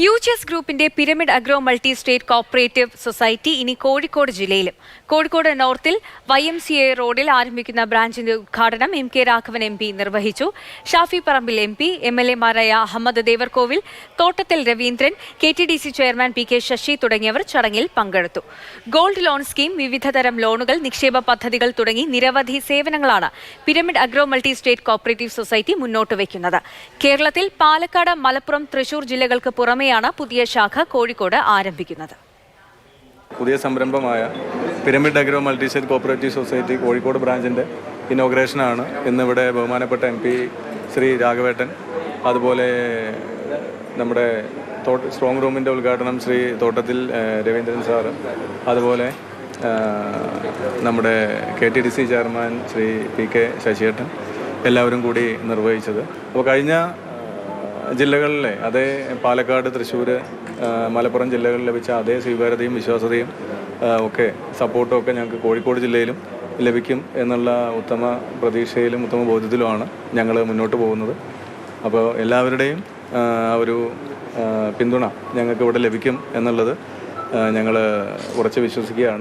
U G S ഗ്രൂപ്പിന്റെ pyramid agro multi state cooperative society ഇനി കോഴിക്കോട് ജില്ലയിലും. കോഴിക്കോട് നോർത്തിൽ വൈ എം സി എ റോഡിൽ ആരംഭിക്കുന്ന ബ്രാഞ്ചിന്റെ ഉദ്ഘാടനം M K Raghavan M P നിർവഹിച്ചു. Shafi Parambil M P M L എമാരായ Ahammed Devarkovil Thottathil Raveendran K T D C chairman P K Sasi തുടങ്ങിയവർ ചടങ്ങിൽ പങ്കെടുത്തു. ഗോൾഡ് ലോൺ സ്കീം വിവിധതരം ലോണുകൾ നിക്ഷേപ പദ്ധതികൾ തുടങ്ങി നിരവധി സേവനങ്ങളാണ് pyramid agro multi state cooperative society മുന്നോട്ട് വയ്ക്കുന്നത്. കേരളത്തിൽ പാലക്കാട് മലപ്പുറം തൃശൂർ ജില്ലകൾക്ക് പുറമെയാണ് പുതിയ ശാഖ കോഴിക്കോട് ആരംഭിക്കുന്നത്. പുതിയ സംരംഭമായ pyramid agro multistate cooperative society Kozhikode ബ്രാഞ്ചിന്റെ ഇനോഗ്രേഷനാണ് ഇന്നിവിടെ ബഹുമാനപ്പെട്ട എം പി ശ്രീ രാഘവേട്ടൻ അതുപോലെ നമ്മുടെ തോട്ട സ്ട്രോങ് റൂമിന്റെ ഉദ്ഘാടനം ശ്രീ തോട്ടത്തിൽ രവീന്ദ്രൻ സാർ അതുപോലെ നമ്മുടെ K T D C chairman Shri P K ശശിയേട്ടൻ എല്ലാവരും കൂടി നിർവഹിച്ചത്. അപ്പോൾ കഴിഞ്ഞ ജില്ലകളിലെ അതേ പാലക്കാട് തൃശ്ശൂർ മലപ്പുറം ജില്ലകളിൽ ലഭിച്ച അതേ സ്വീകാര്യതയും വിശ്വാസതയും ഒക്കെ സപ്പോർട്ടും ഒക്കെ ഞങ്ങൾക്ക് കോഴിക്കോട് ജില്ലയിലും ലഭിക്കും എന്നുള്ള ഉത്തമ പ്രതീക്ഷയിലും ഉത്തമ ബോധ്യത്തിലുമാണ് ഞങ്ങൾ മുന്നോട്ട് പോകുന്നത്. അപ്പോൾ എല്ലാവരുടെയും ഒരു പിന്തുണ ഞങ്ങൾക്ക് ഇവിടെ ലഭിക്കും എന്നുള്ളത് ഞങ്ങൾ ഉറച്ച് വിശ്വസിക്കുകയാണ്.